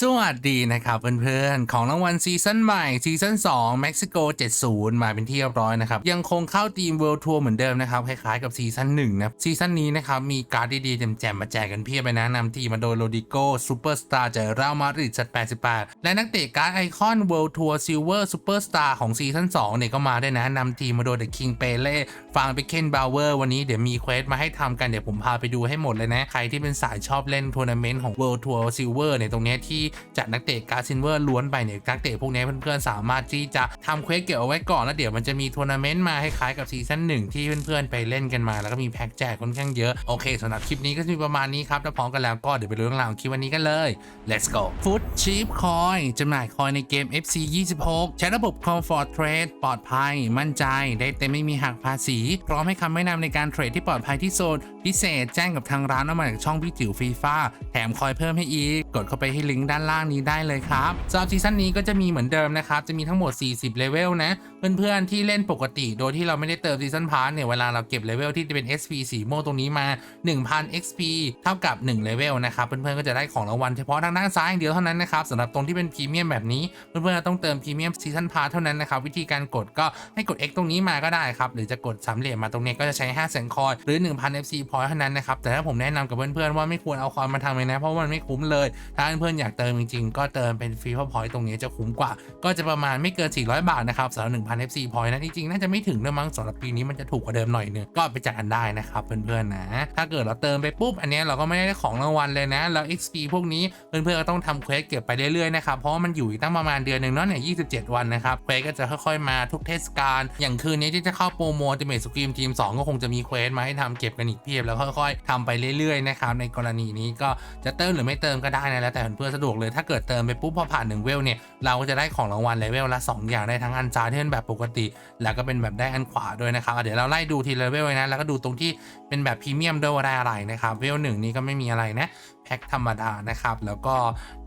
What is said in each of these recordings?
สวัสดีนะครับเพื่อนๆ ของรางวัลซีซั่นใหม่ซีซั่น2 Mexico 70 มาเป็นที่เรียบร้อยนะครับ ยังคงเข้าทีม World Tour เหมือนเดิมนะครับ คล้ายๆกับซีซั่น1นะซีซั่นนี้นะครับ มีการ์ดดีๆแจ่มๆมาแจกกันเพียบไปนะนำทีมมาโดยโรดิโกซูเปอร์สตาร์จากเรอัลมาดริดชัด88 และนักเตะการ์ดไอคอน World Tour Silver Superstar ของซีซั่น2เนี่ยก็มาได้นะนำทีมมาโดย The King Pele ฟางเบเคนบาวเวอร์วันนี้เดี๋ยวมีเควสมาให้ทำกันเดี๋ยวผมพาไปดูให้หมดเลยนะใครที่เป็นสายชอบเล่นทัวร์นาเมนต์ของ World Tour Silver เนี่ยตรงนี้ที่จัดนักเตะการ์ซิลเวอร์ล้วนไปเนี่ยนักเตะพวกนี้เพื่อนๆสามารถที่จะทำเควสเก็บเอาไว้ก่อนแล้วเดี๋ยวมันจะมีทัวร์นาเมนต์มาให้คล้ายกับซีซั่นหนึ่งที่เพื่อนๆไปเล่นกันมาแล้วก็มีแพ็กแจกค่อนข้างเยอะโอเคสำหรับคลิปนี้ก็จะมีประมาณนี้ครับถ้าพร้อมกันแล้วก็เดี๋ยวไปดูเรื่องราวของคลิปวันนี้กันเลย let's go Food Cheap Coin จำหน่ายคอยในเกม FC 26 ใช้ระบบ Comfort Trade ปลอดภัย มั่นใจ ได้เต็มไม่มีหักภาษี พร้อมให้คำแนะนำในการเทรดที่ปลอดภัยที่สุด พิเศษแจ้งกับทางร้านเอามาจากช่องพี่จิ๋วฟีฟ่าแถมคอยเพิ่มให้อีก กดเข้าไปที่ลิงก์ด้านล่างนี้ได้เลยครับสำหรับซีซั่นนี้ก็จะมีเหมือนเดิมนะครับ จะมีทั้งหมด 40 เลเวลนะ เพื่อนๆที่เล่นปกติโดยที่เราไม่ได้เติมซีซั่นพาร์เนี่ย เวลาเราเก็บเลเวลที่จะเป็น SP สีม่วงตรงนี้มา 1,000 XP เท่ากับ 1 เลเวลนะครับ เพื่อนๆก็จะได้ของรางวัลเฉพาะทางด้านซ้ายอย่างเดียวเท่านั้นนะครับสำหรับตรงที่เป็นพรีเมียมแบบนี้ เพื่อนๆต้องเติมพรีเมียมซีซั่นพาร์เท่านั้นนะครับวิธีการกดก็ให้กด X ตรงนี้มาก็ได้ครับหรือจะกดสามเหลี่ยมมาตรงนี้ก็จะใช้5แสนคอยหรือ 1,000 FC เท่านั้นนะครับ แต่ถ้าผมแนะนำกับเพื่อนๆว่าไม่ควรเอาคอยมาทำเลยนะ เพราะมันไม่คุ้มเลย ถ้าเพื่อนๆอยากเติมจริงๆ ก็เติมเป็นฟรีเพราะพอยต์ตรงนี้จะคุ้มกว่า ก็จะประมาณไม่เกิน 400 บาทนะครับสำหรับ1,000 FC point นะจริงๆน่าจะไม่ถึงด้วยมั้งสำหรับปีนี้มันจะถูกกว่าเดิมหน่อยนึงก็ไปจัดกันได้นะครับเพื่อนๆนะ ถ้าเกิดเราเติมไปปุ๊บอันนี้เราก็ไม่ได้ของรางวัลเลยนะแล้ว XP พวกนี้เพื่อนๆก็ต้องทำเควสเก็บไปเรื่อยๆนะครับเพราะมันอยู่อีกตั้งประมาณเดือนหนึ่งเนาะเนี่ย27 วันนะครับเควสก็จะค่อยๆมาทุกเทศกาลอย่างคืนนี้ที่จะเข้าโปรโมติเมทสกรีมทีม 2 ก็คงจะมีเควสมาให้ทำเก็บกันอีกเพียบแล้วค่อยๆทำไปเรื่อยๆนะครับในกรณีนี้ก็จะเติมหรือไม่เติมก็ได้นะแล้วแต่เพื่อนสะดวกเลยถ้าเกิดเติมไปปุ๊บพอผ่านหนึ่งเวลเนี่ยเราก็จะได้ของรางวัลเลเวลละ 2 อย่างได้ทั้งอันซ้ายที่เป็นแบบปกติ แล้วก็เป็นแบบได้อันขวาด้วยนะครับเดี๋ยวเราไล่ดูทีละเลเวลนะแล้วก็ดูตรงที่เป็นแบบพรีเมียมด้วยว่าได้อะไรนะครับเวลหนึ่งนี้ก็ไม่มีอะไรนะ แพ็คธรรมดานะครับ แล้วก็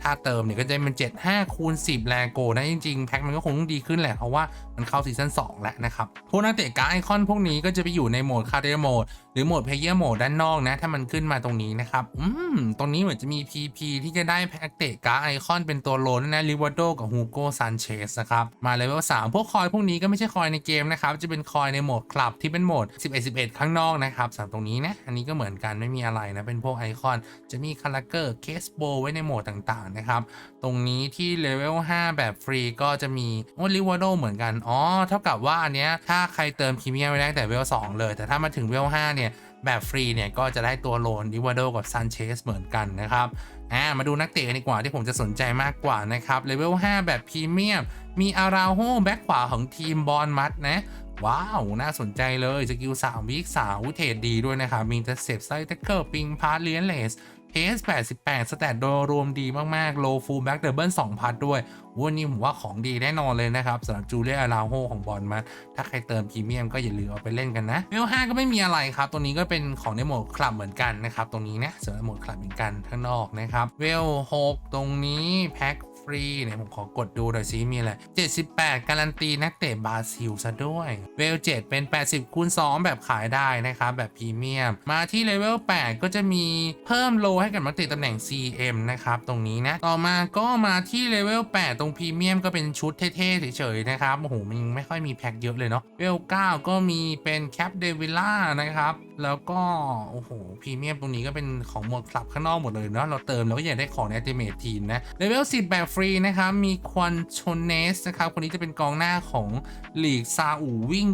ถ้าเติมเนี่ยก็จะเป็น 7 5คูณ10แรงโกนะ จริงๆ แพ็คมันก็คงต้องดีขึ้นแหละ เพราะว่ามันเข้าซีซั่น2 แล้วนะครับ พวกนักเตะการ์ไอคอนพวกนี้ก็จะไปอยู่ในโหมดคาเดโหมดหรือโหมดเพลเยอร์โหมดด้านนอกนะ ถ้ามันขึ้นมาตรงนี้นะครับ อืม ตรงนี้เหมือนจะมี PP ที่จะได้แพ็คเตะการ์ไอคอนเป็นตัวโลนนะลิวาโดกับฮูโกซานเชสนะครับมาเลเวล3พวกคอยพวกนี้ก็ไม่ใช่คอยในเกมนะครับจะเป็นคอยในโหมดคลับที่เป็นโหมด 11 11 ข้างนอกนะครับสำหรับตรงนี้นะอันนี้ก็เหมือนกันไม่มีอะไรนะเป็นพวกไอคอนจะมีคาราเกอร์เคสโบไว้ในโหมดต่างๆนะครับ ตรงนี้ที่เลเวล5แบบฟรีก็จะมีโอลิวาโดเหมือนกัน อ๋อ เท่ากับว่าอันเนี้ยถ้าใครเติมพรีเมียมไว้ได้แต่เวล2เลย แต่ถ้ามาถึงเวล5เนี่ยแบบฟรีเนี่ยก็จะได้ตัวโลนลิวาโดกับซันเชสเหมือนกันนะครับอ่ามาดูนักเตะกันดีกว่าที่ผมจะสนใจมากกว่านะครับเลเวล5แบบพรีเมียมมีอาราโฮแบ็คขวาของทีมบอลมัดนะว้าว น่าสนใจเลย สกิล3วิก3วิเทดดีด้วยนะครับ มีจะเซฟไซต์แท็กเกอร์ ปิงพาร์เลียนเลส เพส88 สแตทโดยรวมดีมากๆโลฟูลแบ็กเดบเบิล2พัทด้วยวันนี้ผมว่าของดีแน่นอนเลยนะครับสำหรับจูเลียอาราโฮของบอลมา ถ้าใครเติมพรีเมียมก็อย่าลืมเอาไปเล่นกันนะเวล5ก็ไม่มีอะไรครับ ตัวนี้ก็เป็นของในโหมดคลับเหมือนกันนะครับ ตรงนี้นะสำหรับโหมดคลับเหมือนกันข้างนอกนะครับ เวล6ตรงนี้แพ็ค รีเนี่ยผมขอกดดูหน่อยซิมีอะไร 78 การันตีนักเตะบราซิลซะด้วยเวล7เป็น 80คูณ2แบบขายได้นะครับแบบพรีเมียม มาที่เลเวล8ก็จะมีเพิ่มโลให้กับนักเตะตำแหน่ง CM นะครับตรงนี้นะ ต่อมาก็มาที่เลเวล8ตรงพรีเมียมก็เป็นชุดเท่ๆเฉยๆนะครับโอ้โหมันไม่ค่อยมีแพ็คเยอะเลยเนาะเวล9ก็มีเป็นแคปเดวิล่านะครับแล้วก็โอ้โหพรีเมียมตรงนี้ก็เป็นของหมดคลับข้างนอกหมดเลยเนาะเราเติมเราก็อยากได้ของใน Ultimate Team นะเลเวล10แบบฟรีนะครับมีควันชนเนสนะครับคนนี้จะเป็นกองหน้าของลีกซาอูวิ่ง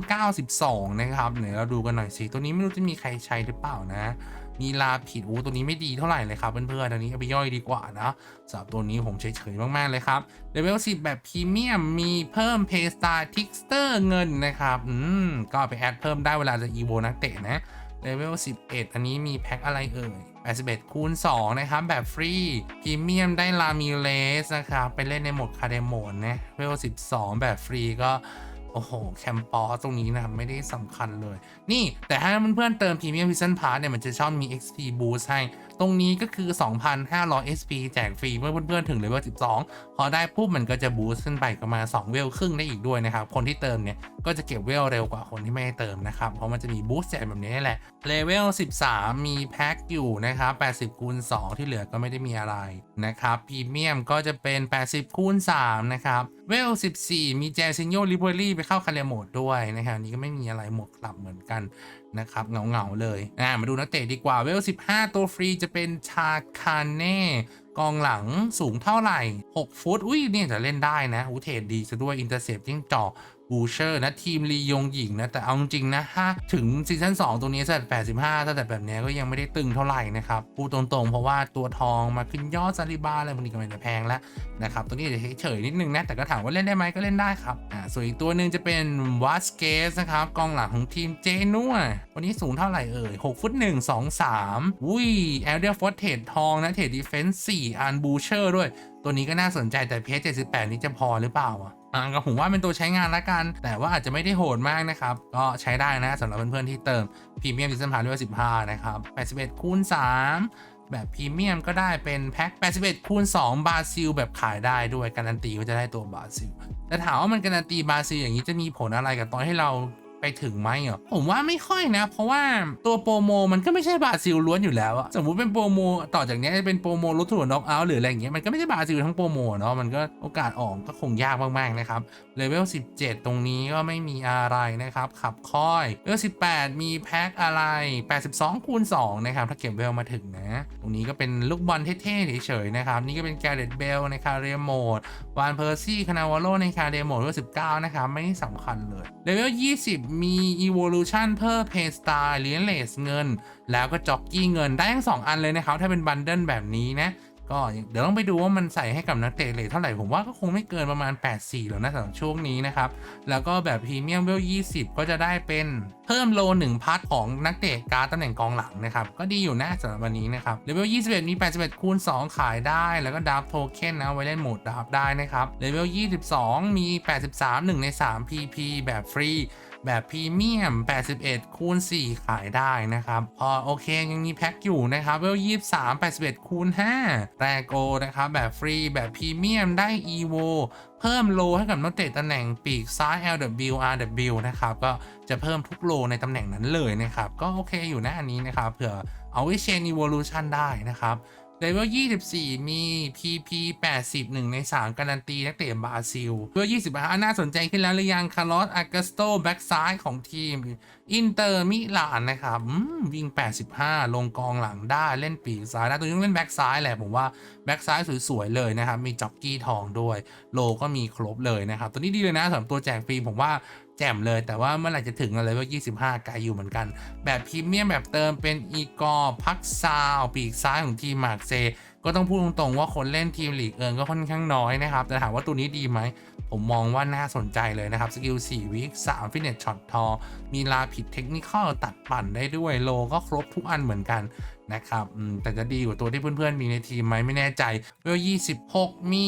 92 นะครับเดี๋ยวเราดูกันหน่อยสิ ตัวนี้ไม่รู้จะมีใครใช้หรือเปล่านะมีลาผิดโอ้ตัวนี้ไม่ดีเท่าไหร่เลยครับเพื่อนๆตัวนี้เอาไปย่อยดีกว่านะสำหรับตัวนี้ผมเฉยๆมากๆเลยครับเลเวล10 แบบพรีเมียมมีเพิ่มเพย์สตาร์ทิกสเตอร์เงินนะครับอืมก็ไปแอดเพิ่มได้เวลาจะอีโวนักเตะนะ เลเวล 11 อันนี้มีแพ็คอะไรเอ่ย 81 คูณ 2 นะครับ แบบฟรีพรีเมียมได้ลามิเลสนะครับ ไปเล่นในโหมดคาเดโมนนะเลเวล 12 แบบฟรีก็โอ้โห แคมปอสตรงนี้นะครับ ไม่ได้สำคัญเลย นี่แต่ถ้าเพื่อนๆเติมพรีเมียมพิซซันพาร์เนี่ย มันจะชอบมี XP boost ให้ ตรงนี้ก็คือ 2,500 SP แจกฟรีเมื่อเพื่อนๆถึงเลเวล12 พอได้ปุ๊บมันก็จะบูสต์ขึ้นไปประมาณ2เวลครึ่งได้อีกด้วยนะครับ คนที่เติมเนี่ยก็จะเก็บเวลเร็วกว่าคนที่ไม่ได้เติมนะครับ เพราะมันจะมีบูสต์แจกแบบนี้แหละเลเวล13 มีแพ็คอยู่นะครับ 80คูณ2ที่เหลือก็ไม่ได้มีอะไรนะครับพรีเมียมก็จะเป็น 80คูณ3นะครับเวล14 มีแจซินโยลิเบอรี่ไปเข้าคาเรโมดด้วยนะครับนนี้ก็ไม่มีอะไรหมวกกลับเหมือนกัน นะครับเงาเงาๆเลยอ่ามาดูนักเตะดีกว่าเวล 15 ตัวฟรีจะเป็นชาคาเน่กองหลังสูงเท่าไหร่ 6 ฟุต อุ้ยเนี่ยจะเล่นได้นะอูเทรดดีซะด้วยอินเตอร์เซปยิ่งจอ บูเชอร์นะทีมลียงหญิงนะแต่เอาจริงนะถ้าถึงซีซั่น2ตัวนี้สัต85ถ้าแต่แบบนี้ก็ยังไม่ได้ตึงเท่าไหร่นะครับพูดตรงๆ เพราะว่าตัวทองมาขึ้นยอดซาลิบาอะไรพวกนี้ก็ไม่ได้แพงแล้วนะครับตัวนี้จะเฉยๆนิดนึงนะแต่ก็ถามว่าเล่นได้ไหมก็เล่นได้ครับอ่าส่วนอีกตัวหนึ่งจะเป็นวัสเกสนะครับกองหลังของทีมเจนัววันนี้สูงเท่าไหร่เอ่ย6ฟุต1 2 3อุ้ยแอลเดียฟอสเทดทองนะเทดดีเฟนส์4อันบูเชอร์ด้วย ตัวนี้ก็น่าสนใจแต่เพจ78นี้จะพอหรือเปล่าอะ อ่าก็ผมว่าเป็นตัวใช้งานละกัน แต่ว่าอาจจะไม่ได้โหดมากนะครับ ก็ใช้ได้นะสำหรับเพื่อนๆที่เติมพรีเมียมซีซั่นพาร์ด้วย15 นะครับ 81คูณ3แบบพรีเมียมก็ได้เป็นแพ็ค 81 คูณ 2 บาซิล แบบขายได้ด้วยการันตีก็จะได้ตัวบาซิล แต่ถามว่ามันการันตีบาซิลอย่างนี้จะมีผลอะไรกับตอนให้เรา ไปถึงไหมเหรอผมว่าไม่ค่อยนะ เพราะว่าตัวโปรโมมันก็ไม่ใช่บราซิลล้วนอยู่แล้วอะสมมุติเป็นโปรโมต่อจากนี้จะเป็นโปรโมรถถั่วน็อกเอาท์หรืออะไรอย่างเงี้ยมันก็ไม่ใช่บราซิลทั้งโปรโมเนาะมันก็โอกาสออกก็คงยากมากๆนะครับเลเวล17 ตรงนี้ก็ไม่มีอะไรนะครับขับค่อยเลเวล18 มีแพ็คอะไร 82คูณ2นะครับถ้าเก็บเวลมาถึงนะ รงนี้ก็เป็นลูกบอลเท่ๆเฉยๆนะครับ นี่ก็เป็นแกเรตเบลในคาเรียโหมดวานเพอร์ซี่คานาวาโลในคาเรียโหมดเลเวล19 นะครับ ไม่สำคัญเลยเลเวล 20 มี Evolution เพิ่มเพย์สไตล์เลียนเลสเงิน แล้วก็จ็อกกี้เงินได้ทั้งสองอันเลยนะครับ ถ้าเป็นบันเดิลแบบนี้นะ ก็เดี๋ยวต้องไปดูว่ามันใส่ให้กับนักเตะเลทเท่าไหร่ ผมว่าก็คงไม่เกินประมาณ 84 หรอกนะสำหรับช่วงนี้นะครับ แล้วก็แบบพรีเมียมเวล 20 ก็จะได้เป็นเพิ่มโล 1พัทของนักเตะการตำแหน่งกองหลังนะครับ ก็ดีอยู่นะสำหรับวันนี้นะครับเลเวล 21 มี 81 คูณ 2 ขายได้ แล้วก็ดับโทเค็นนะไว้เล่นโหมดดับได้นะครับเลเวล 22 มี 83 1 ใน 3 PP แบบฟรี แบบพรีเมียม 81 คูณ 4 ขายได้นะครับพอโอเคยังมีแพ็คอยู่นะครับเวล23 81 คูณ 5แรโกนะครับแบบฟรีแบบพรีเมียมได้ EVO เพิ่มโลให้กับนักเตะตำแหน่งปีกซ้าย LW RW นะครับ ก็จะเพิ่มทุกโลในตำแหน่งนั้นเลยนะครับ ก็โอเคอยู่นะอันนี้นะครับเผื่อเอาไว้เชน Evolution ได้นะครับ เลเวล 24 มี PP 80 1ใน 3 การันตีนักเตะบราซิลเลเวล 25 น่าสนใจขึ้นแล้วหรือยังคาร์ลอสอากาสโตแบ็กซ้ายของทีม อินเตอร์มิลานนะครับวิ่ง 85 ลงกองหลังได้เล่นปีกซ้ายนะตัวนี้ต้องเล่นแบ็กซ้ายแหละผมว่า แบ็กซ้ายสวยๆเลยนะครับ มีจ็อกกี้ทองด้วย โลก็มีครบเลยนะครับ ตัวนี้ดีเลยนะสำหรับตัวแจกฟรีผมว่า แจ่มเลย แต่ว่าเมื่อไหร่จะถึงอะไรว่า25 ไกลอยู่เหมือนกัน แบบพรีเมียมแบบเติมเป็นอีกอพักซาวปีกซ้ายของทีมมาร์กเซ ก็ต้องพูดตรงๆว่าคนเล่นทีมลีกเอิงก็ค่อนข้างน้อยนะครับ แต่ถามว่าตัวนี้ดีไหม ผมมองว่าน่าสนใจเลยนะครับ สกิล 4 วิค3ฟิตเนสช็อตทอ มีลาผิดเทคนิคอลตัดปั่นได้ด้วยโลก็ครบทุกอันเหมือนกันนะครับแต่จะดีกว่าตัวที่เพื่อนๆมีในทีมไหมไม่แน่ใจเวล26 มี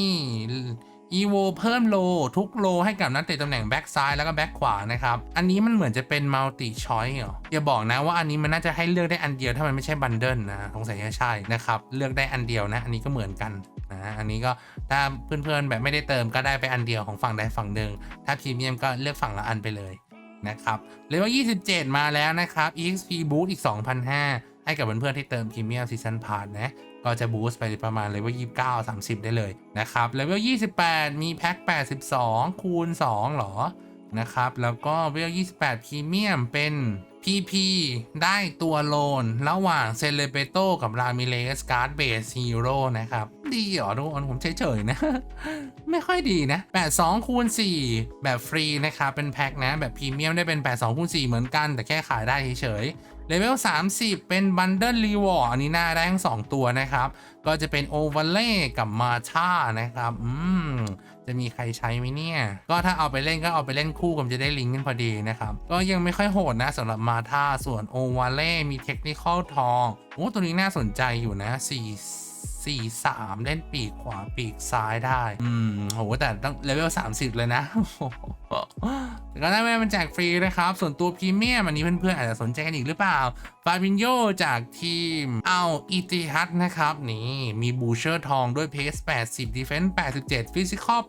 อีโวเพิ่มโลทุกโลให้กับนักเตะตำแหน่งแบ็กซ้ายแล้วก็แบ็กขวานะครับ อันนี้มันเหมือนจะเป็นมัลติชอยเหรออย่าบอกนะว่าอันนี้มันน่าจะให้เลือกได้อันเดียวถ้ามันไม่ใช่บันเดิลนะสงสัยจะใช่นะครับ เลือกได้อันเดียวนะ อันนี้ก็เหมือนกันนะอันนี้ก็ถ้าเพื่อนๆแบบไม่ได้เติมก็ได้ไปอันเดียวของฝั่งใดฝั่งหนึ่งถ้าพรีเมียมก็เลือกฝั่งละอันไปเลยนะครับเลเวล27 มาแล้วนะครับ EXP Boost อีก 2,500 ให้กับเพื่อนๆที่เติมพรีเมียมซีซันพาร์นะก็จะบูสต์ไปประมาณเลเวล29 30 ได้เลยนะครับเลเวล28 มีแพ็ค82 คูณ 2 หรอนะครับ แล้วก็เลเวล28พรีเมียมเป็น PP ได้ตัวโลน ระหว่างเซเลเบโตกับรามิเลสการ์ดเบสฮีโร่นะครับ ดีเหรอทุกคนผมเฉยๆนะ ไม่ค่อยดีนะ 82คูณ4แบบฟรีนะครับ เป็นแพ็คนะ แบบพรีเมียมได้เป็น 82คูณ4เหมือนกัน แต่แค่ขายได้เฉยๆเลเวล 30 เป็นบันเดิลรีวอร์อันนี้น่าได้ทั้ง 2 ตัวนะครับ ก็จะเป็นโอเวอร์เล่กับมาชานะครับ อืม จะมีใครใช้ไหมเนี่ย ก็ถ้าเอาไปเล่นก็เอาไปเล่นคู่กันจะได้ลิงก์กันพอดีนะครับ ก็ยังไม่ค่อยโหดนะสำหรับมาธาส่วนโอวาเล่มีเทคนิคอลทองโอ้ตัวนี้น่าสนใจอยู่นะ4 4 3เล่นปีกขวาปีกซ้ายได้ อืมโหแต่ต้องเลเวล30เลยนะแต่ก็ได้ไม่มันแจกฟรีนะครับ ส่วนตัวพรีเมียมอันนี้เพื่อนๆอาจจะสนใจกันอีกหรือเปล่าฟาบินโยจากทีมเอาอิติฮัดนะครับ นี่มีบูเชอร์ทองด้วยเพส80ดีเฟนส์87ฟิสิกอล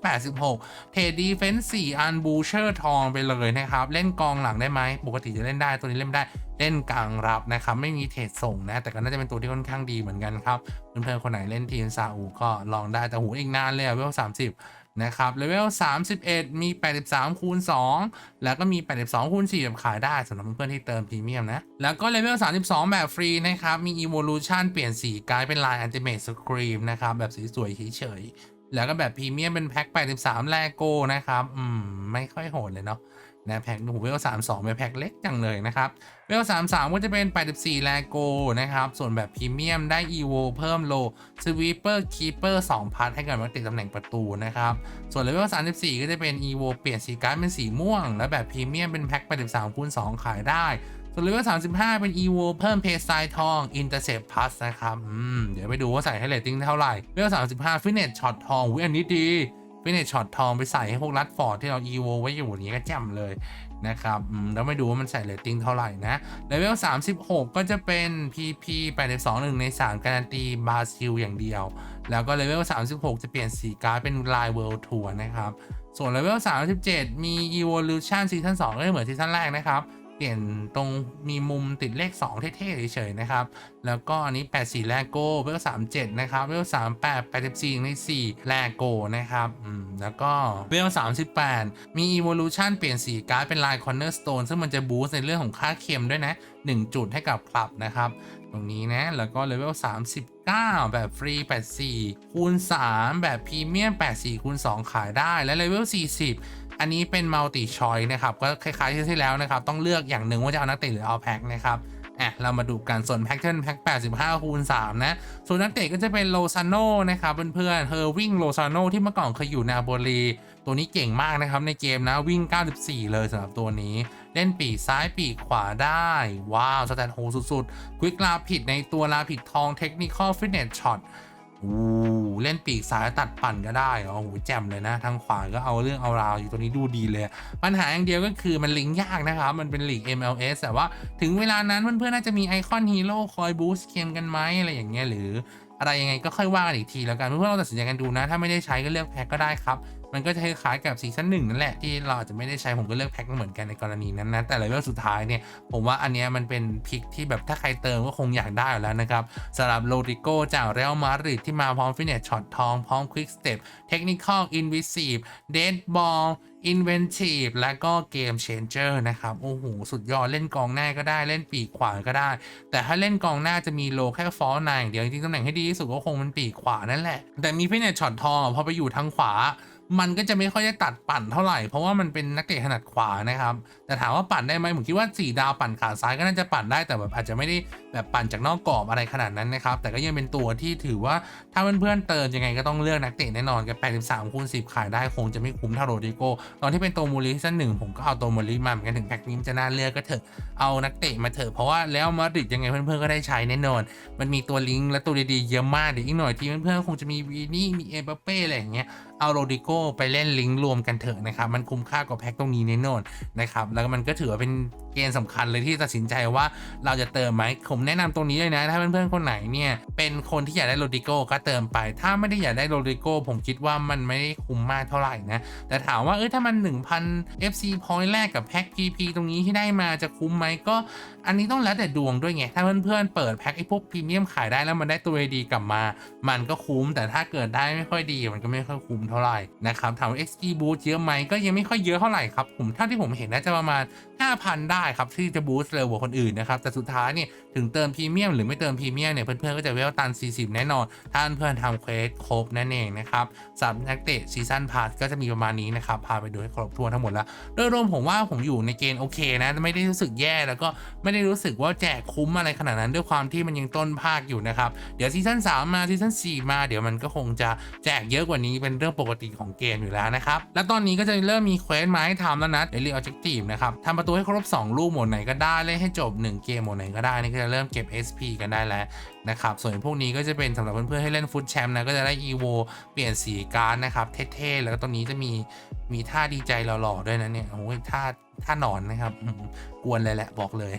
86 เทรดดีเฟนส์4อันบูเชอร์ทองไปเลยนะครับ เล่นกองหลังได้ไหมปกติจะเล่นได้ตัวนี้เล่นไม่ได้ เล่นกลางรับนะครับ ไม่มีเทรดส่งนะ แต่ก็น่าจะเป็นตัวที่ค่อนข้างดีเหมือนกันครับเพื่อนๆคนไหนเล่นทีมซาอุก็ลองได้แต่หูอีกนานเลยอะเวล30นะครับเลเวล 31 มี 83 คูณ 2 แล้วก็มี 82 คูณ4แบบขายได้สำหรับเพื่อนๆที่เติมพรีเมียมนะ แล้วก็เลเวล 32 แบบฟรีนะครับ มี Evolution เปลี่ยนสีกลายเป็นลาย Ultimate Scream นะครับ แบบสีสวยเฉยๆ แล้วก็แบบพรีเมียมเป็นแพ็ค 83 แลโก้นะครับ อืม ไม่ค่อยโหดเลยเนาะ นะแพ็คหูเวล32เป็นแพ็คเล็กจังเลยนะครับเวล33ก็จะเป็น 84 แลโกนะครับ ส่วนแบบพรีเมียมได้ EVO เพิ่มโลสวีเปอร์คีเปอร์2พัทให้กับนักเตะตำแหน่งประตูนะครับ ส่วนเลเวล34 ก็จะเป็น EVO เปลี่ยนสีการ์ดเป็นสีม่วง และแบบพรีเมียมเป็นแพ็ค83คูณ2ขายได้ส่วนเลเวล35 เป็น EVO เพิ่มเพสไซทอง Intercept Plus นะครับ อืม เดี๋ยวไปดูว่าใส่ให้เรตติ้งเท่าไหร่เลเวล35ฟิตเนสช็อตทองวิอันนี้ดี ฟิตเนสช็อตทองไปใส่ให้พวกรัดฟอร์ดที่เรา EVO ไว้อยู่อย่างนี้ก็แจ่มเลยนะครับแล้วไม่ดูว่ามันใส่เรตติ้งเท่าไหร่นะเลเวล 36 ก็จะเป็น PP 82 1ใน 3 การันตีบราซิลอย่างเดียว แล้วก็เลเวล 36 จะเปลี่ยนสีการ์ดเป็นลาย World Tour นะครับ ส่วนเลเวล 37 มี Evolution ซีซั่น2ก็เหมือนซีซั่นแรกนะครับ เปลี่ยนตรงมีมุมติดเลข 2 เท่ๆเฉยๆนะครับ แล้วก็อันนี้ 84 แลกโก้เวล37 นะครับเวล38 84 ใน 4 แลกโก้นะครับอืมแล้วก็เวล38 มี Evolution เปลี่ยนสีการ์ดเป็นลาย Cornerstone ซึ่งมันจะบูสต์ในเรื่องของค่าเค็มด้วยนะ 1 จุดให้กับคลับนะครับตรงนี้นะ แล้วก็เลเวล 39 แบบฟรี 84 คูณ 3 แบบพรีเมียม 84 คูณ 2 ขายได้ และเลเวล 40 อันนี้เป็นมัลติชอยนะครับก็คล้ายๆที่ที่แล้วนะครับ ต้องเลือกอย่างหนึ่งว่าจะเอานักเตะหรือเอาแพ็คนะครับอะเรามาดูกันส่วนแพ็คเทิลแพ็ค85 คูณ 3 นะ ส่วนนักเตะก็จะเป็นโลซานโนนะครับเพื่อนๆเฮอร์วิ่งโลซานโนที่เมื่อก่อนเคยอยู่นาโบลีตัวนี้เก่งมากนะครับในเกมนะวิ่ง 94 เลยสำหรับตัวนี้ เล่นปีกซ้ายปีกขวาได้ ว้าว สแตทโฮสุดๆ ควิกลาผิดในตัวลาผิดทองเทคนิคอลฟิตเนสช็อต อู้เล่นปีกซ้ายตัดปั่นก็ได้อโอโหแจ่มเลยนะ ทางขวาก็เอาเรื่องเอาราวอยู่ตัวนี้ดูดีเลย ปัญหาอย่างเดียวก็คือมันลิงก์ยากนะครับ มันเป็นลีก MLS แต่ว่าถึงเวลานั้นเพื่อนๆน่าจะมีไอคอนฮีโร่คอยบูสต์เกมกันไหมอะไรอย่างเงี้ยหรืออะไรยังไงก็ค่อยว่ากันอีกทีแล้วกันเพื่อนๆเราตัดสินใจกันดูนะ ถ้าไม่ได้ใช้ก็เลือกแพ็กก็ได้ครับ มันก็จะคล้ายๆกับซีซั่นหนึ่งนั่นแหละที่เราอาจจะไม่ได้ใช้ผมก็เลือกแพ็คเหมือนกันในกรณีนั้นนะแต่เลเวลสุดท้ายเนี่ยผมว่าอันเนี้ยมันเป็นพิกที่แบบถ้าใครเติมก็คงอยากได้อยู่แล้วนะครับสำหรับโรดิโกจากเรอัลมาดริดที่มาพร้อมฟิตเนสช็อตทองพร้อมควิกสเต็ปเทคนิคอลอินวิซีฟเดดบอล Inventive และก็เกม Changer นะครับ โอ้โห สุดยอด เล่นกองหน้าก็ได้เล่นปีกขวาก็ได้ แต่ถ้าเล่นกองหน้าจะมีโลแค่ฟอลนอย่างเดี๋ยวจริงตำแหน่งให้ดีที่สุดก็คงเป็นปีกขวานั่นแหละ แต่มีฟิตเนสช็อตทองพอไปอยู่ทางขวา มันก็จะไม่ค่อยได้ตัดปั่นเท่าไหร่ เพราะว่ามันเป็นนักเตะถนัดขวานะครับ แต่ถามว่าปั่นได้ไหมผมคิดว่า 4 ดาวปั่นขาซ้ายก็น่าจะปั่นได้แต่แบบอาจจะไม่ได้แบบปั่นจากนอกกรอบอะไรขนาดนั้นนะครับ แต่ก็ยังเป็นตัวที่ถือว่าถ้าเพื่อนๆเติมยังไงก็ต้องเลือกนักเตะแน่นอนกับ83คูณ10 ขายได้คงจะไม่คุ้มเท่าโรดิโกตอนที่เป็นโตมูริซีซั่นหนึ่งผมก็เอาโตมูริมาเหมือนกันถึงแพ็คนี้จะน่าเลือกก็เถอะเอานักเตะมาเถอะเพราะว่าแล้วมาดริดยังไงเพื่อนๆก็ได้ใช้แน่นอน มันมีตัวลิงก์และตัวดีๆเยอะมากเดี๋ยวอีกหน่อยที่เพื่อนๆคงจะมีวีนี่มีเอเปเป้อะไรอย่างเงี้ย เอาโรดิโกไปเล่นลิงก์รวมกันเถอะนะครับ มันคุ้มค่ากว่าแพ็คตรงนี้แน่นอนนะครับ แล้วมันก็ถือว่าเป็น ณฑ์สำคัญเลยที่ตัดสินใจว่าเราจะเติมไหมผมแนะนำตรงนี้เลยนะ ถ้าเพื่อนๆคนไหนเนี่ยเป็นคนที่อยากได้โรดิโกก็เติมไป ถ้าไม่ได้อยากได้โรดิโกผมคิดว่ามันไม่ได้คุ้มมากเท่าไหร่นะ แต่ถามว่าเออถ้ามัน 1,000 FC point แรกกับแพ็ค PP ตรงนี้ที่ได้มาจะคุ้มไหมก็ อันนี้ต้องแล้วแต่ดวงด้วยไง ถ้าเพื่อนๆเปิดแพ็คไอ้พวกพรีเมียมขายได้แล้วมันได้ตัวดีกลับมา มันก็คุ้ม แต่ถ้าเกิดได้ไม่ค่อยดีมันก็ไม่ค่อยคุ้มเท่าไหร่นะครับถามว่า XP boost เยอะไหมก็ยังไม่ค่อยเยอะเท่าไหร่ครับผมเท่าที่ผมเห็นน่าจะประมาณ 5,000 ได้ครับที่จะบูสต์เร็วกว่าคนอื่นนะครับแต่สุดท้ายเนี่ยถึงเติมพรีเมียมหรือไม่เติมพรีเมียมเนี่ยเพื่อนๆก็จะเวลตัน 40 แน่นอนถ้าเพื่อนทำเควสครบนั่นเองนะครับสำหรับนักเตะซีซั่นพาสก็จะมีประมาณนี้นะครับพาไปดูให้ครบถ้วนทั้งหมดแล้วโดยรวมผมว่าผมอยู่ในเกณฑ์โอเคนะไม่ได้รู้สึกแย่แล้วก็ไม่ได้รู้สึกว่าแจกคุ้มอะไรขนาดนั้นด้วยความที่มันยังต้นภาคอยู่นะครับเดี๋ยวซีซั่น3มาซีซั่น4มาเดี๋ยวมันก็คงจะแจกเยอะกว่านี้เป็นเรื่องปกติของเกมอยู่แล้วนะครับและตอนนี้ก็จะเริ่มมีเควสมาให้ทำแล้วนะ Daily Objective นะครับทำประตูให้ครบ 2 ลูกหมดไหนก็ได้เล่นให้จบ 1 เกมหมดไหนก็ได้นี่ก็จะเริ่มเก็บ SP กันได้แล้วนะครับ ส่วนพวกนี้ก็จะเป็นสำหรับเพื่อนๆให้เล่นฟุตแชมป์นะ ก็จะได้ EVO เปลี่ยนสีการ์ดนะครับ เท่ๆ แล้วก็ตรงนี้จะมีมีท่าดีใจหล่อๆด้วยนะเนี่ยโอ้ยท่าท่าหนอนนะครับ กวนเลยแหละบอกเลย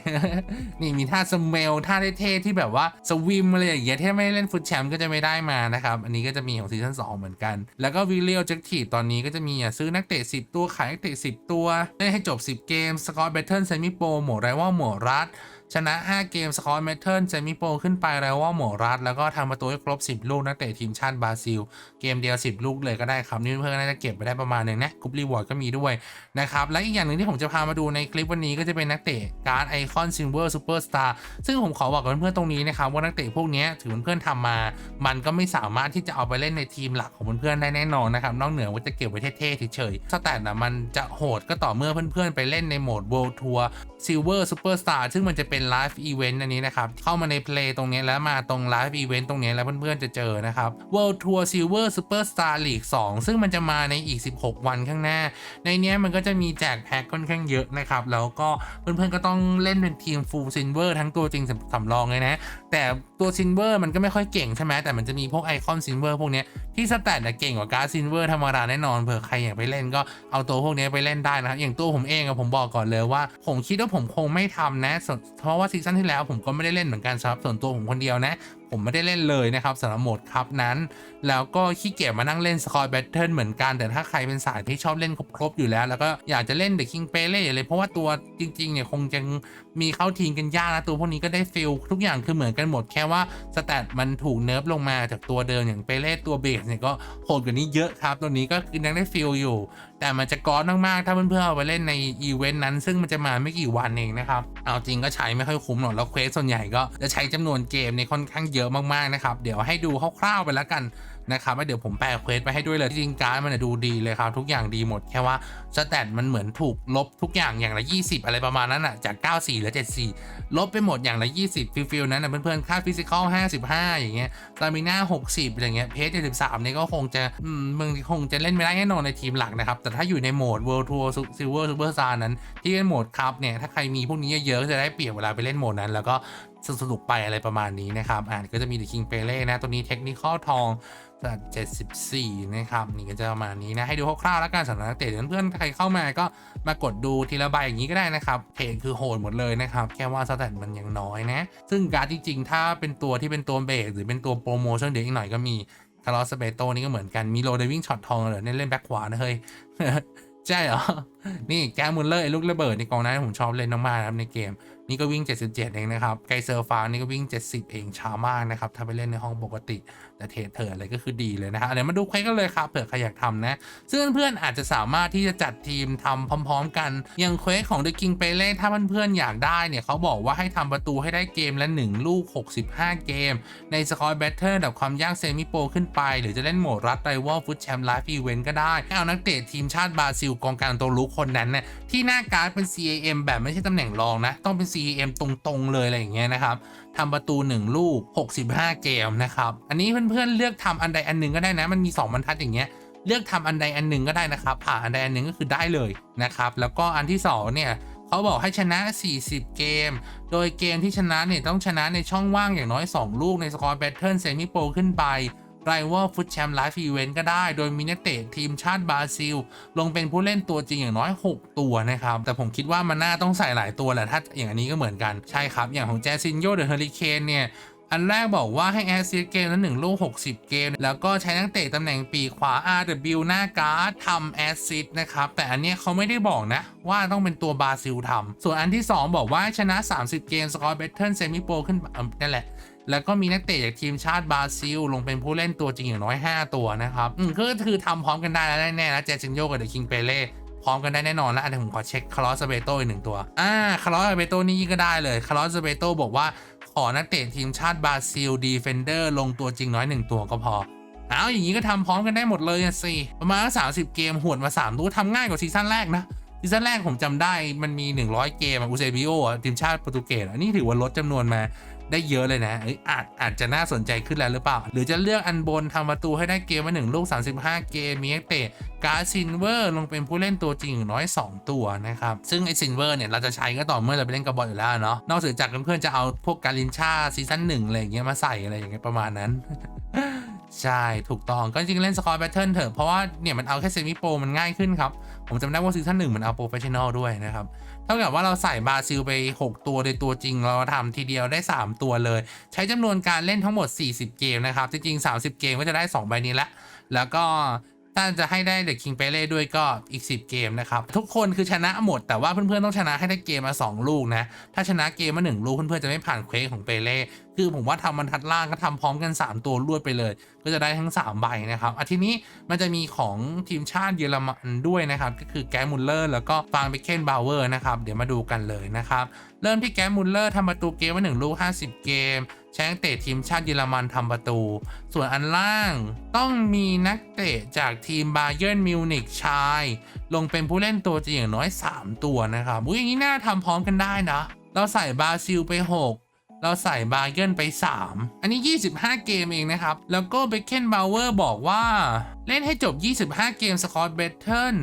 นี่มีท่าสเมลท่าเท่ๆที่แบบว่าสวิมอะไรอย่างเงี้ยที่ไม่ได้เล่นฟุตแชมป์ก็จะไม่ได้มานะครับ อันนี้ก็จะมีของซีซั่น2เหมือนกัน แล้วก็วิลเลีย j จ็คทีตอนนี้ก็จะมีซื้อนักเตะ 10 ตัวขายนักเตะ 10 ตัวเล่นให้จบ 10 เกมสกอร์แบทเทิลเซมิโปรโหมดไรว่าหมดรัด ชนะ 5 เกมสกอร์แมทเทิลเซมิโปรขึ้นไปแล้วว่าหมอรัด แล้วก็ทำประตูให้ครบ 10 ลูกนักเตะทีมชาติบราซิล เกมเดียว 10 ลูกเลยก็ได้ครับ นี่เพื่อนๆน่าจะเก็บไปได้ประมาณหนึ่งนะกรุ๊ปรีวอร์ดก็มีด้วยนะครับ และอีกอย่างหนึ่งที่ผมจะพามาดูในคลิปวันนี้ก็จะเป็นนักเตะการ์ดไอคอนซิลเวอร์ซูเปอร์สตาร์ซึ่งผมขอบอกกับเพื่อนๆตรงนี้นะครับว่านักเตะพวกนี้ถือเพื่อนๆทำมา มันก็ไม่สามารถที่จะเอาไปเล่นในทีมหลักของเพื่อนๆได้แน่นอนนะครับนอกเหนือว่าจะเก็บไว้เท่ๆเฉยๆสแตทนะมันจะโหดก็ต่อเมื่อเพื่อนๆไปเล่นในโหมด World Tour Silver Superstar ซึ่งมันจะเป็นไลฟ์อีเวนต์อันนี้นะครับ เข้ามาในเพลย์ตรงนี้แล้วมาตรงไลฟ์อีเวนต์ตรงนี้แล้วเพื่อนๆจะเจอนะครับ World Tour Silver Superstar League 2 ซึ่งมันจะมาในอีก 16 วันข้างหน้า ในนี้มันก็จะมีแจกแพ็คค่อนข้างเยอะนะครับ แล้วก็เพื่อนๆก็ต้องเล่นเป็นทีมฟูลซิลเวอร์ทั้งตัวจริงสำรองเลยนะ แต่ตัวซินเวอร์มันก็ไม่ค่อยเก่งใช่ไหมแต่มันจะมีพวกไอคอนซินเวอร์พวกนี้ที่สแตทอะเก่งกว่าการ์ดซินเวอร์ธรรมดาแน่นอนเผื่อใครอยากไปเล่นก็เอาตัวพวกนี้ไปเล่นได้นะครับ อย่างตัวผมเองอะผมบอกก่อนเลยว่า ผมคิดว่าผมคงไม่ทำนะ เพราะว่าซีซั่นที่แล้วผมก็ไม่ได้เล่นเหมือนกันสำหรับส่วนตัวผมคนเดียวนะ ผมไม่ได้เล่นเลยนะครับสำหรับโหมดครับนั้น แล้วก็ขี้เกียจมานั่งเล่นสกอร์แบทเทิลเหมือนกัน แต่ถ้าใครเป็นสายที่ชอบเล่นครบๆอยู่แล้ว แล้วก็อยากจะเล่นเดอะคิงเปเล่เลย เพราะว่าตัวจริงๆเนี่ยคงจะมีเข้าทีมกันยากนะตัวพวกนี้ก็ได้ฟิลทุกอย่างคือเหมือนกันหมดแค่ว่าสแตทมันถูกเนิร์ฟลงมาจากตัวเดิมอย่างเปเล่ตัวเบสเนี่ยก็โหดกว่านี้เยอะครับ ตัวนี้ก็คือยังได้ฟิลอยู่ แต่มันจะก้อนมากๆถ้าเพื่อนๆเอาไปเล่นในอีเวนต์นั้น ซึ่งมันจะมาไม่กี่วันเองนะครับเอาจริงก็ใช้ไม่ค่อยคุ้มหรอกแล้วเควสส่วนใหญ่ก็จะใช้จำนวนเกมในค่อนข้างเยอะมากๆนะครับเดี๋ยวให้ดูคร่าวๆไปแล้วกัน นะครับแล้วเดี๋ยวผมแปลเควสไปให้ด้วยเลยจริงการ์ดมันนะดูดีเลยครับทุกอย่างดีหมดแค่ว่าสแตทมันเหมือนถูกลบทุกอย่างอย่างละ 20 อะไรประมาณนั้นอะจาก 94หลือ74 ลบไปหมดอย่างละ 20ฟิลฟิลนั้นนะเพื่อนๆค่าฟิสิกอล55 อย่างเงี้ยตามิน่า60อย่างเงี้ยเพจ73นี่ก็คงจะมึงคงจะเล่นไม่ได้แน่นอนในทีมหลักนะครับแต่ถ้าอยู่ในโหมด World Tour Silver Super Star นั้น ที่เป็นโหมดครับเนี่ยถ้าใครมีพวกนี้เยอะๆก็จะได้เปรียบเวลาไปเล่นโหมดนั้น แล้วก็สนุกไปอะไรประมาณนี้นะครับอ่าก็จะมี The King Pele นะตัวนี้เทคนิคอลทอง 74 นะครับ นี่ก็จะประมาณนี้นะ ให้ดูคร่าวๆแล้วกันสำหรับนักเตะเพื่อนๆใครเข้ามาก็มากดดูทีละใบอย่างนี้ก็ได้นะครับเพจคือโหดหมดเลยนะครับ แค่ว่าสแตทมันยังน้อยนะ ซึ่งการ์ดจริงๆ ถ้าเป็นตัวที่เป็นตัวเบรกหรือเป็นตัวโปรโมชั่นเดี๋ยวอีกหน่อยก็มีคาร์ลสเบโตนี่ก็เหมือนกันมีโรเดวิ่งช็อตทองเลยเนี่เล่นแบ็คขวานะเฮ้ยใช่เหรอ นี่แกมุลเลอร์ลูกระเบิดในกองนั้นผมชอบเล่นมากๆนะครับในเกม นี่ก็วิ่ง 77 เองนะครับ ไกเซอร์ฟานี่ก็วิ่ง 70 เองช้ามากนะครับ ถ้าไปเล่นในห้องปกติ เทเถอะอะไรก็คือดีเลยนะฮะเดี๋ยวมาดูเควสกันเลยครับเผื่อใครอยากทำนะ ซึ่งเพื่อนๆอาจจะสามารถที่จะจัดทีมทำพร้อม ๆ กันอย่างเควสของ The King p e l e ถ้าเพื่อนๆอยากได้เนี่ยเขาบอกว่าให้ทำประตูให้ได้เกมละ 1 ลูก 65 เกม ในสกอร์แบทเทิลแบบความยากเซมิโปรขึ้นไป หรือจะเล่นโหมดรัดไรวอลฟุตแชมป์ไลฟ์อีเวนต์ก็ได้ให้เอานักเตะทีมชาติบราซิลกองกลางตัวลุกคนนั้นเนี่ยที่หน้าการ์ดเป็น CAM แบบไม่ใช่ตำแหน่งรองนะต้องเป็น CAM ตรงๆเลยอะไรอย่างเงี้ยนะครับ ทำประตู 1 ลูก 65 เกมนะครับ อันนี้เพื่อนๆเลือกทำอันใดอันหนึ่งก็ได้นะ มันมี 2 บรรทัดอย่างเงี้ย เลือกทำอันใดอันหนึ่งก็ได้นะครับ ผ่าอันใดอันหนึ่งก็คือได้เลยนะครับ แล้วก็อันที่2เนี่ยเขาบอกให้ชนะ 40 เกม โดยเกมที่ชนะเนี่ยต้องชนะในช่องว่างอย่างน้อย 2 ลูกในสกอร์แบทเทิลเซมิโปรขึ้นไป ไรว่าฟุตแชมป์ไลฟ์อีเวนต์ก็ได้ โดยมีนักเตะทีมชาติบราซิล ลงเป็นผู้เล่นตัวจริงอย่างน้อย 6 ตัวนะครับ แต่ผมคิดว่ามันน่าต้องใส่หลายตัวแหละถ้าอย่างอันนี้ก็เหมือนกันใช่ครับ อย่างของแจซินโยเดอะเฮอริเคนเนี่ยอันแรกบอกว่าให้แอสซิสเกมละหนึ่งลูก 60 เกม แล้วก็ใช้นักเตะตำแหน่งปีขวา RW หน้าการ์ดทำแอสซิสนะครับ แต่อันนี้เขาไม่ได้บอกนะ ว่าต้องเป็นตัวบราซิลทำส่วนอันที่ 2 บอกว่าให้ชนะ 30 เกม สกอร์เบทเทิลเซมิโปขึ้นนั่นแหละ แล้วก็มีนักเตะจากทีมชาติบราซิล ลงเป็นผู้เล่นตัวจริงอย่างน้อย 5 ตัวนะครับอืมก็คือทำพร้อมกันได้แล้วแน่ๆนะเจซินโยกับเดอะคิงเปเล่พร้อมกันได้แน่นอนแล้วอันนี้ผมขอเช็คคาร์ลสเบโตอีกหนึ่งตัว อ่าคาร์ลสเบโตนี่ก็ได้เลยคาร์ลสเบโตบอกว่า ขอนักเตะทีมชาติบราซิลดีเฟนเดอร์ลงตัวจริงน้อยหนึ่งตัวก็พอ เอาอย่างนี้ก็ทำพร้อมกันได้หมดเลยสิประมาณสามสิบเกมหวดมา3ตัวทำง่ายกว่าซีซั่นแรกนะซีซั่นแรกผมจำได้มันมี 100 เกมอูเซบิโออะทีมชาติโปรตุเกสอะนี่ถือว่าลดจำนวนมา ได้เยอะเลยนะเอ้ยอาจอาจจะน่าสนใจขึ้นแล้วหรือเปล่า หรือจะเลือกอันบนทำประตูให้ได้เกมมาหนึ่งลูก 35 เกมมีเตะการ์ดซินเวอร์ลงเป็นผู้เล่นตัวจริงอย่างน้อย 2 ตัวนะครับ ซึ่งไอซินเวอร์เนี่ยเราจะใช้ก็ต่อเมื่อเราไปเล่นกับบอลอยู่แล้วเนาะนอกจากเพื่อนๆจะเอาพวกการินชาซีซั่นหนึ่งอะไรอย่างเงี้ยมาใส่อะไรอย่างเงี้ยประมาณนั้นใช่ ถูกต้อง ก็จริงเล่นสกอร์แบทเทิลเถอะ เพราะว่าเนี่ย มันเอาแค่เซมิโปรมันง่ายขึ้นครับ ผมจำได้ว่าซีซั่นหนึ่งมันเอาโปรเฟชชั่นอลด้วยนะครับ ท่ากับว่าเราใส่บาซิลไป 6 ตัวในตัวจริงเราทำทีเดียวได้ 3 ตัวเลย ใช้จำนวนการเล่นทั้งหมด 40 เกมนะครับ จริงๆ 30 เกมก็จะได้ 2 ใบนี้ละแล้วก็้าจะให้ได้เด็กคิงเปเล่ด้วยก็อีก 10 เกมนะครับ ทุกคนคือชนะหมด แต่ว่าเพื่อนๆต้องชนะให้ได้เกมมา 2 ลูกนะ ถ้าชนะเกมมา 1 ลูก เพื่อนๆจะไม่ผ่านเควสของเปเล่คือผมว่าทำบรรทัดล่างก็ทำพร้อมกัน 3 ตัวรวดไปเลย ก็จะได้ทั้ง 3 ใบนะครับอาทีนี้มันจะมีของทีมชาติเยอรมันด้วยนะครับ ก็คือแกมุลเลอร์แล้วก็ฟางเบเคนบาวเวอร์นะครับเดี๋ยวมาดูกันเลยนะครับเริ่มที่แกมุลเลอร์ทำประตูเกมมา1ลูก 50 เกม ใช้นักเตะทีมชาติเยอรมันทำประตู ส่วนอันล่างต้องมีนักเตะจากทีมบาเยิร์นมิวนิกชาย ลงเป็นผู้เล่นตัวจริงอย่างน้อย 3 ตัวนะครับอุ้ยอย่างนี้น่าทำพร้อมกันได้นะ เราใส่บราซิลไป 6เราใส่บาเยิร์นไป 3 อันนี้ 25 เกมเองนะครับ แล้วก็เบคเคนบาวเวอร์บอกว่า เล่นให้จบ 25 เกมสกอตเบเทิล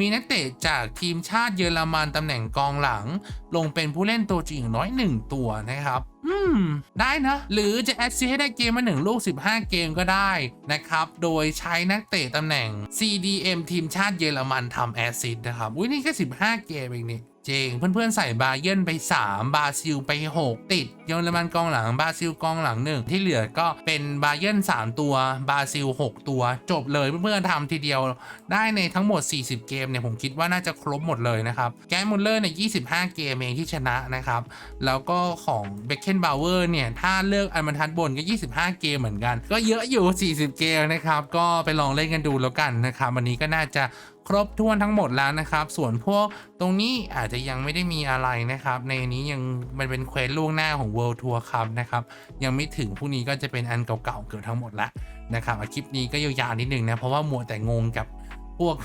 มีนักเตะจากทีมชาติเยอรมันตำแหน่งกองหลัง ลงเป็นผู้เล่นตัวจริงน้อยหนึ่งตัวนะครับ อืม ได้นะ หรือจะแอดซิให้ได้เกมมาหนึ่งลูก 15 เกมก็ได้นะครับ โดยใช้นักเตะตำแหน่ง CDM ทีมชาติเยอรมันทำแอดซิดนะครับ อุ้ยนี่แค่ 15 เกมเองนี่ เจงเพื่อนๆใส่บาเยินไป 3 บราซิลไป 6 ติด เยอรมันกองหลังบราซิลกองหลังหนึ่งที่เหลือก็เป็นบาเยิร์น3 ตัวบราซิล 6 ตัว จบเลยเพื่อนๆทำทีเดียวได้ในทั้งหมด 40 เกมเนี่ยผมคิดว่าน่าจะครบหมดเลยนะครับแกมมุลเลอร์เนี่ย25 เกมเองที่ชนะนะครับแล้วก็ของเบคเคนบาวเวอร์เนี่ยถ้าเลือกอันบรรทัดบนก็ 25 เกมเหมือนกัน ก็เยอะอยู่ 40 เกมนะครับก็ไปลองเล่นกันดูแล้วกันนะครับวันนี้ก็น่าจะ ครบถ้วนทั้งหมดแล้วนะครับ ส่วนพวกตรงนี้อาจจะยังไม่ได้มีอะไรนะครับ ในนี้ยังมันเป็นเควสล่วงหน้าของ World Tour ครับนะครับ ยังไม่ถึงพวกนี้ก็จะเป็นอันเก่าๆเกือบทั้งหมดแล้วนะครับอะคลิปนี้ก็ยาวๆนิดนึงนะ เพราะว่ามัวแต่งงกับพวก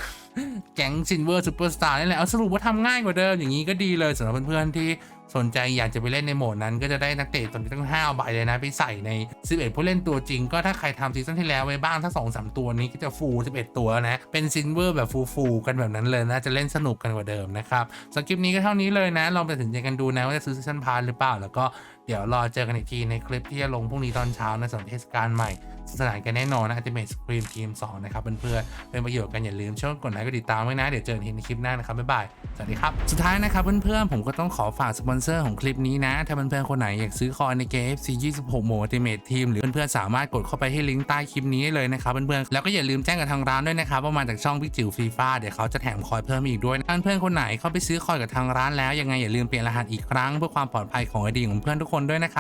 แก๊งซินเวอร์ซูเปอร์สตาร์นี่แหละเอาสรุปว่าทำง่ายกว่าเดิมอย่างนี้ก็ดีเลยสำหรับเพื่อนๆที่ สนใจอยากจะไปเล่นในโหมดนั้น ก็จะได้นักเตะตัวนี้ตั้ง5ใบเลยนะ ไปใส่ใน 11 ผู้เล่นตัวจริง ก็ถ้าใครทำซีซั่นที่แล้วไว้บ้างถ้า2 3ตัวนี้ก็จะฟูล11 ตัวนะ เป็นซินเวอร์แบบฟูลๆกันแบบนั้นเลยนะ จะเล่นสนุกกันกว่าเดิมนะครับสำหรับคลิปนี้ก็เท่านี้เลยนะลองไปตัดสินใจกันดูนะว่าจะซื้อซีซั่นพาร์หรือเปล่าแล้วก็ ดี๋ยวรอเจอกันอีกทีในคลิปที่จะลงพรุ่งนี้ตอนเช้าในสำหรับเทศกาลใหม่สนานกันแน่นอนนะ Ultimate Scream Team 2 นะครับเพื่อนๆเป็นประโยชน์กันอย่าลืมช่วยกดไลค์กดติดตามไว้นะ เดี๋ยวเจอกันทีในคลิปหน้านะครับ บ๊ายบาย สวัสดีครับ สุดท้ายนะครับเพื่อนๆผมก็ต้องขอฝากสปอนเซอร์ของคลิปนี้นะ ถ้าเพื่อนๆคนไหนอยากซื้อคอยในเกม FC 26 Mode Ultimate Team หรือเพื่อนๆสามารถกดเข้าไปที่ลิงก์ใต้คลิปนี้เลยนะครับเพื่อนๆแล้วก็อย่าลืมแจ้งกับทางร้านด้วยนะครับว่ามาจากช่องพิกจิ๋วฟีฟ้าเดี๋ยวเขาจะแถมคอยเพิ่มอีกด้วยเพื่อนๆคนไหนเข้าไปซื้อคอยกับทางร้านแล้วยังไงอย่าลืมเปลี่ยนรหัสอีกครั้งเพื่อความปลอดภัยของไอดีของเพื่อนทุกคนด้วยนะครับ